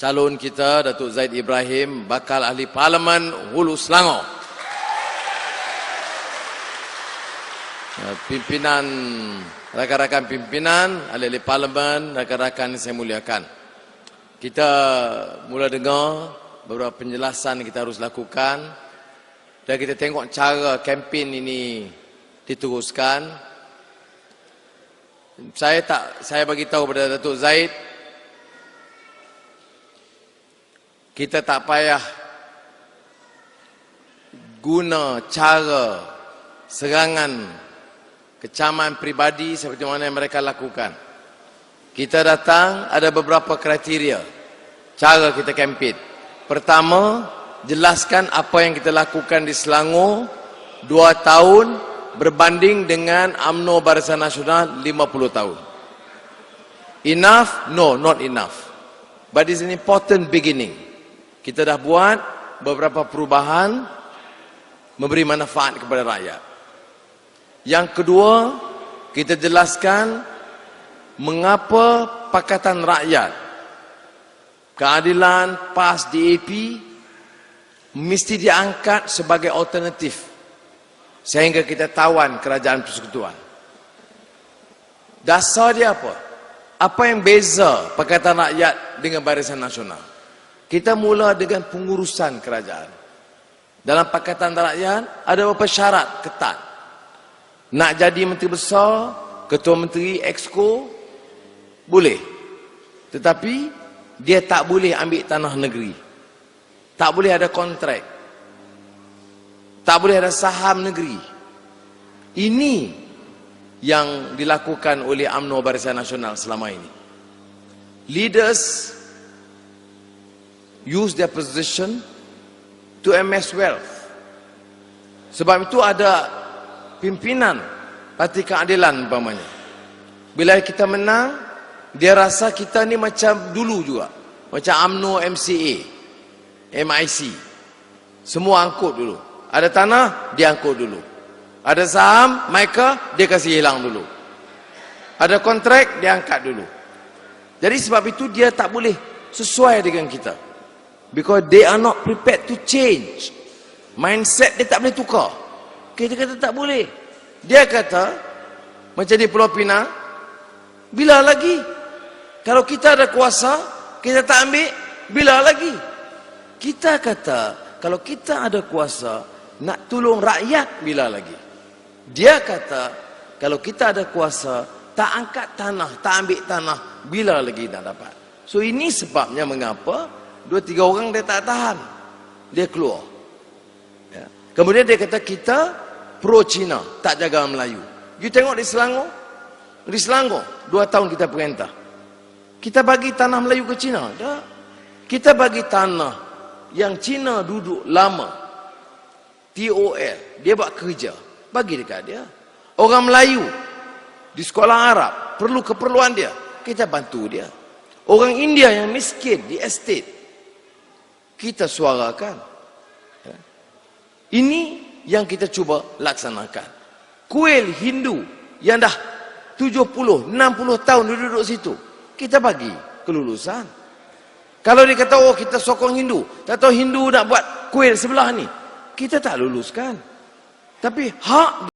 Calon kita Datuk Zaid Ibrahim bakal ahli parlimen Hulu Selangor. Ya, Pimpinan, rakan-rakan pimpinan, ahli-ahli parlimen, rakan-rakan yang saya muliakan. Kita mula dengar beberapa penjelasan kita harus lakukan dan kita tengok cara kempen ini diteruskan. Saya tak saya bagi tahu kepada Datuk Zaid kita tak payah guna cara serangan kecaman pribadi seperti mana yang mereka lakukan. Kita datang ada beberapa kriteria cara kita kempen. Pertama, jelaskan apa yang kita lakukan di Selangor dua tahun berbanding dengan AMNO Barisan Nasional 50 tahun. Enough? No, not enough. But it's an important beginning. Kita dah buat beberapa perubahan memberi manfaat kepada rakyat. Yang kedua, kita jelaskan mengapa Pakatan Rakyat keadilan PAS DAP mesti diangkat sebagai alternatif sehingga kita tawan kerajaan persekutuan. Dasar dia apa? Apa yang beza Pakatan Rakyat dengan Barisan Nasional? Kita mula dengan pengurusan kerajaan. Dalam Pakatan Rakyat ada beberapa syarat ketat. Nak jadi menteri besar, ketua menteri exco boleh. Tetapi dia tak boleh ambil tanah negeri. Tak boleh ada kontrak. Tak boleh ada saham negeri. Ini yang dilakukan oleh UMNO Barisan Nasional selama ini. Leaders use their position to amass wealth. Sebab itu ada pimpinan Parti Keadilan umpamanya. Bila kita menang, dia rasa kita ni macam dulu juga. Macam UMNO MCA, MIC. Semua angkut dulu. Ada tanah, dia angkut dulu. Ada saham, mereka, dia kasih hilang dulu. Ada kontrak, dia angkat dulu. Jadi sebab itu dia tak boleh sesuai dengan kita. Because they are not prepared to change. Mindset dia tak boleh tukar. Kita kata tak boleh. Dia kata, macam di Pulau Pinang, bila lagi? Kalau kita ada kuasa, kita tak ambil, bila lagi? Kita kata, kalau kita ada kuasa, nak tolong rakyat bila lagi? Dia kata, kalau kita ada kuasa, tak angkat tanah, tak ambil tanah, bila lagi nak dapat? So ini sebabnya mengapa dua tiga orang dia tak tahan. Dia keluar. Ya. Kemudian dia kata kita pro Cina, tak jaga Melayu. You tengok di Selangor, di Selangor, dua tahun kita perintah. Kita bagi tanah Melayu ke Cina? Tak. Kita bagi tanah yang Cina duduk lama. TOL. Dia buat kerja. Bagi dekat dia. Orang Melayu di sekolah Arab perlu keperluan dia. Kita bantu dia. Orang India yang miskin di estate. Kita suarakan. Ya. Ini yang kita cuba laksanakan. Kuil Hindu yang dah 70, 60 tahun duduk situ. Kita bagi kelulusan. Kalau dia kata, oh kita sokong Hindu. Tak tahu Hindu nak buat kuil sebelah ni. Kita tak luluskan. Tapi hak